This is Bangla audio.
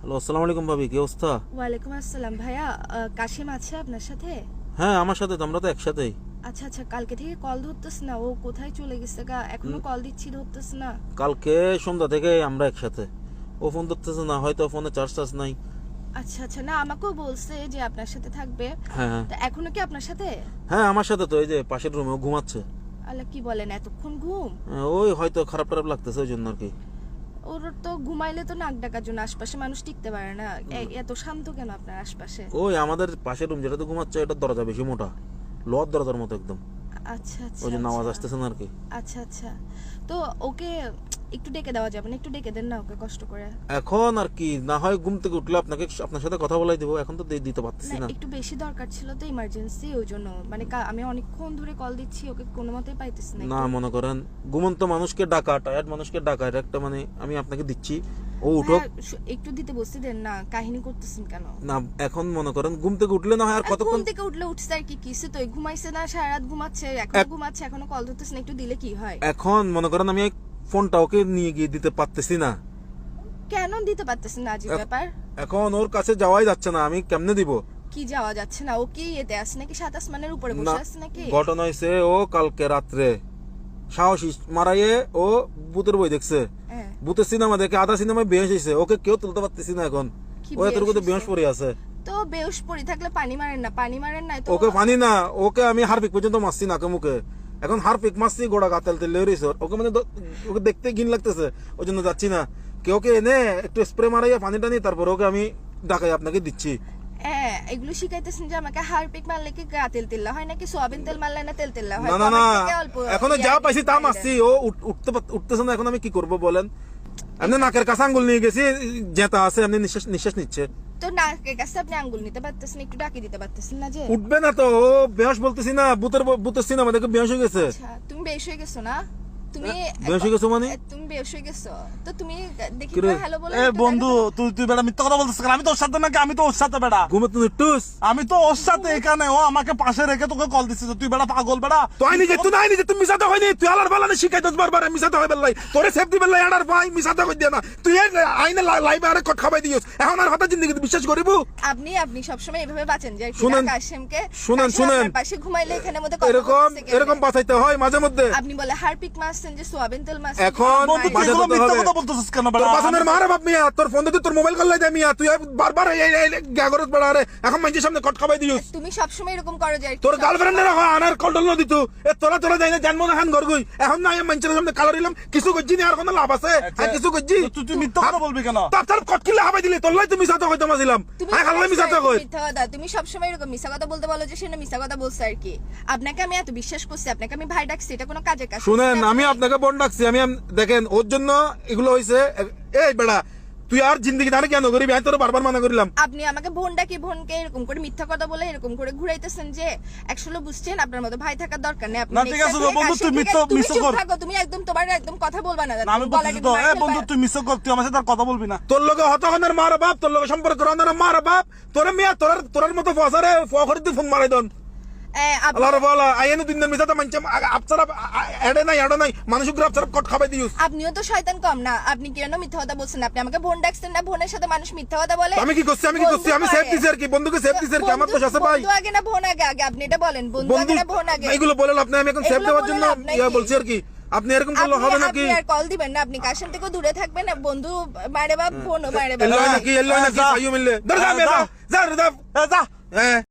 হ্যালো আসসালামু আলাইকুম ভাবি কি অবস্থা? ওয়ালাইকুম আসসালাম। ভাইয়া কাশিম আছে আপনার সাথে? হ্যাঁ আমার সাথে তো আমরা তো একসাথেই। আচ্ছা আচ্ছা কালকে থেকে কল ধরতেছে না ও কোথায় চলে গেছে গা? এখনও কল দিচ্ছি ধরতেছে না। কালকে সন্ধ্যা থেকে আমরা একসাথে। ও ফোন ধরতেছে না হয়তো ফোনে চার্জ টার্জ নাই। আচ্ছা আচ্ছা না আমাকেও বলছে যে আপনার সাথে থাকবে। হ্যাঁ হ্যাঁ। এখনও কি আপনার সাথে? হ্যাঁ আমার সাথে তো এই যে পাশের রুমে ও ঘুমাচ্ছে। আল্লাহ কি বলেন এতক্ষণ ঘুম? হ্যাঁ, ওই হয়তো খারাপ টারাপ লাগতেছে ওই জন্য আর কি। ওর তো ঘুমাইলে তো নাক ডাকার জন্য আশপাশে মানুষ টিকতে পারে না। এত শান্ত কেন আপনার আশপাশে? ওই আমাদের পাশের রুম যেটাতে ঘুমাচ্ছে এটা দরজা বেশি মোটা। লোহার দরজার মতো একদম। আচ্ছা আচ্ছা ওই জন্য আওয়াজ আচ্ছা। আসতেছে না আর কি। আচ্ছা আচ্ছা। তো ওকে একটু ডেকে দেওয়া যাবে না? একটু ডেকে দেন না ওকে কষ্ট করে। এখন আর কি না হয় ঘুম থেকে উঠলে আপনাকে আপনার সাথে কথা বলাই দেবো এখন তো দিতে পারতেছি না একটু বেশি দরকার ছিল তো ইমার্জেন্সি ওই জন্য। মানে আমি অনেকক্ষণ ধরে কল দিচ্ছি ওকে কোনো মতেই পাইতেছি না না মনে করেন ঘুমন্ত মানুষকে ডাকা টায়ার্ড মানুষকে ডাকা এটা একটা মানে আমি আপনাকে দিচ্ছি। ও হ্যাঁ, একটু দিতে বসতে দেন না কাহিনী করতেছেন কেন? না এখন মনে করেন ঘুম থেকে উঠলে না হয় আর কতক্ষণ ঘুম থেকে উঠলে উঠছে আর কি কিসে তো ঘুমাইছে না সারা রাত ঘুমাচ্ছে এখন ঘুমাচ্ছে এখনও কল ধরতেছে না একটু দিলে কি হয়? এখন মনে করেন আমি ফোনটা ওকে নিয়ে গিয়ে দিতে পারতেছি না। কেন দিতে পারতেছেন না আজীব ব্যাপার? এখন ওর কাছে যাওয়াই যাচ্ছে না আমি কেমনে দিব? কি যাওয়া যাচ্ছে না ও কি এতে আছে নাকি সাত আসমানের উপরে বসে আছে নাকি? ঘটনা হয়েছে ও কালকে রাত্রে। সাহসী মারাইয়ে ও ভূতের বই দেখছে। ভূতের সিনেমা দেখে আধা সিনেমায় বেহস হয়েছে। ওকে কেউ তুলতে পারতেছি না এখন। ও এত কথা বেহস? পড়ে আছে। তো বেউস পড়ি থাকলে পানি মারেন না পানি মারেন না ওকে ফানি না ওকে আমি হারপিক পর্যন্ত মারছি নাকে মুখে। এখন হারপিক মারছি গোড়া গাতেল তেল লেরিস ওকে মানে ওকে দেখতে ঘিন লাগতেছে ওই জন্য যাচ্ছি না। কেউ কে এনে একটু স্প্রে মারাইয়া পানি টানি তারপর ওকে আমি ডাকাই আপনাকে দিচ্ছি। হ্যাঁ এগুলো শিখাইতেছেন যে আমাকে হারপিক মারলে কি গা তেল তেল হয় নাকি সোয়াবিন তেল মারলে না তেল তেল হয়? না না এখনও যা পাইছি তা। মারছি। ও উঠ- উঠতে উঠতেছে না এখন আমি কি করব বলেন? এমনি নাকের কাছে আঙ্গুল নিয়ে গেছি জেতা আছে এমনি নিঃশ্বাস নিঃশ্বাস নিচ্ছে। তো নাকের কাছে আপনি আঙ্গুল নিতে পারতেছেন একটু ডাকি দিতে পারতেছেন না যে? উঠবে না তো বেহস বলতেছি না বুতের বুতের সিনেমা দেখে বেহস হয়ে গেছে। আচ্ছা তুমি বেহস হয়ে গেছো না? তুমি গেছো মানে? তুমি বেশ গেছো। তো তুমি দেখি হ্যালো বলে এ বন্ধু তুই তুই বেটা মিথ্যা কথা বলতেছিস আমি তো ওর সাথে নাকি? আমি তো ওর সাথে বেটা ঘুমে তুমি টুস আমি তো ওর সাথে এখানে। ও আমাকে পাশে রেখে তোকে কল দিছিস তুই বেটা পাগল বেটা তো আইনি তুই আলার শিখাই বারবার বেলাই তোরে সেফ দিবে লাই আনার ভাই মিসাতে কই দিয়া না। তুই আইনে লাইভে আরে কট খাবাই দিওস এখন আর হঠাৎ জিন্দগি বিশ্বাস করিব? আপনি আপনি সবসময় এভাবে বাঁচেন যে শুনেন, কাশিমকে শুনেন, শুনেন। পাশে ঘুমাইলে এখানে মধ্যে কথা এরকম? এরকম বাঁচাইতে হয় মাঝে মধ্যে। আপনি বলে হারপিক মারছেন যে সোয়াবিন তেল মারছেন এখন বন্ধু তুই এগুলো মিথ্যা কথা বলতেছিস কেন তোর বাসনের মারা বাপ মিয়া তোর ফোন দিয়ে তোর মোবাইল কল মিয়া তুই বারবার এই এই- এই গ্যাগরত বেড়া রে। এখন মানুষের সামনে কট খাবাই দিওস তুমি সবসময় এরকম করো যে তোর গার্লফ্রেন্ডের আনার কল ডল দিত। এ তোরা তোরা যাই না জানব না হান গরগুই। এখন না আমি মানুষের সামনে কালো দিলাম কিছু করছি না আর কোনো লাভ আছে? আর কিছু তুই- তুই মিথ্যা কথা বলবি কেন? তার তার কট কিলে হাবাই দিলি তোর লাই তুমি মাছিলাম আই কই। মিথ্যা কথা তুমি এরকম মিথ্যা কথা বলতে বলো যে সে না মিথ্যা কথা বলছে আর কি। আপনাকে আমি এত বিশ্বাস করছি আপনাকে আমি ভাই ডাকছি এটা কোনো কাজের কাজ শুনেন আমি আপনাকে বোন ডাকছি আমি দেখেন ওর জন্য এগুলো হয়েছে এই বেড়া তুই আর জিন্দগি দাঁড়ে কেন করিবি? আমি তোর বারবার মানা করিলাম। আপনি আমাকে বোন ডাকি বোনকে এরকম করে মিথ্যা কথা বলে এরকম করে ঘুরাইতেছেন যে একশো বুঝছেন আপনার মতো ভাই থাকার দরকার নেই আপনি না, ঠিক আছে, বন্ধু, তুই মিথ্যা- মিথ্যা কর। থাকো, তুমি একদম তোমার একদম কথা বলবা না আমি কিন্তু তো এ বন্ধু তুই মিস কর তুই আমার সাথে আর কথা বলবি না। তোর লগে হতখানের মার বাপ তোর লগে সম্পর্ক রান্নার মার বাপ তোর মিয়া তোর তোর মতো ফসারে ফখরি তুই ফোন মারাই দন। আপনিও তো শয়তান কম না আপনি কেন মিথ্যা কথা বলছেন? আপনি আমাকে বোন ডাকছেন না বোনের সাথে মানুষ মিথ্যা কথা বলে? আমি কি করছি আমি কি করছি? আমি সেফ দিছি আর কি বন্ধুকে সেফ দিছি আর কি আমার তো বন্ধু- শাসে ভাই বন্ধু আগে না বোন আগে আগে আপনি এটা বলেন বন্ধু আগে না বোন আগে? এগুলো বলে লাভ নাই আমি এখন সেফ দেওয়ার জন্য ইয়া? বলছি আর কি। আপনি এরকম করলে আপনি হবে আপনি আর কল দিবেন না আপনি কাশেম থেকে দূরে থাকবেন না বন্ধু মারে বাপ বোনও মারে বাপ। এল্লো নাকি এল্লো এ, নাকি। মিললে ধর যা মেরা যা। যা যা। যা। হ্যাঁ।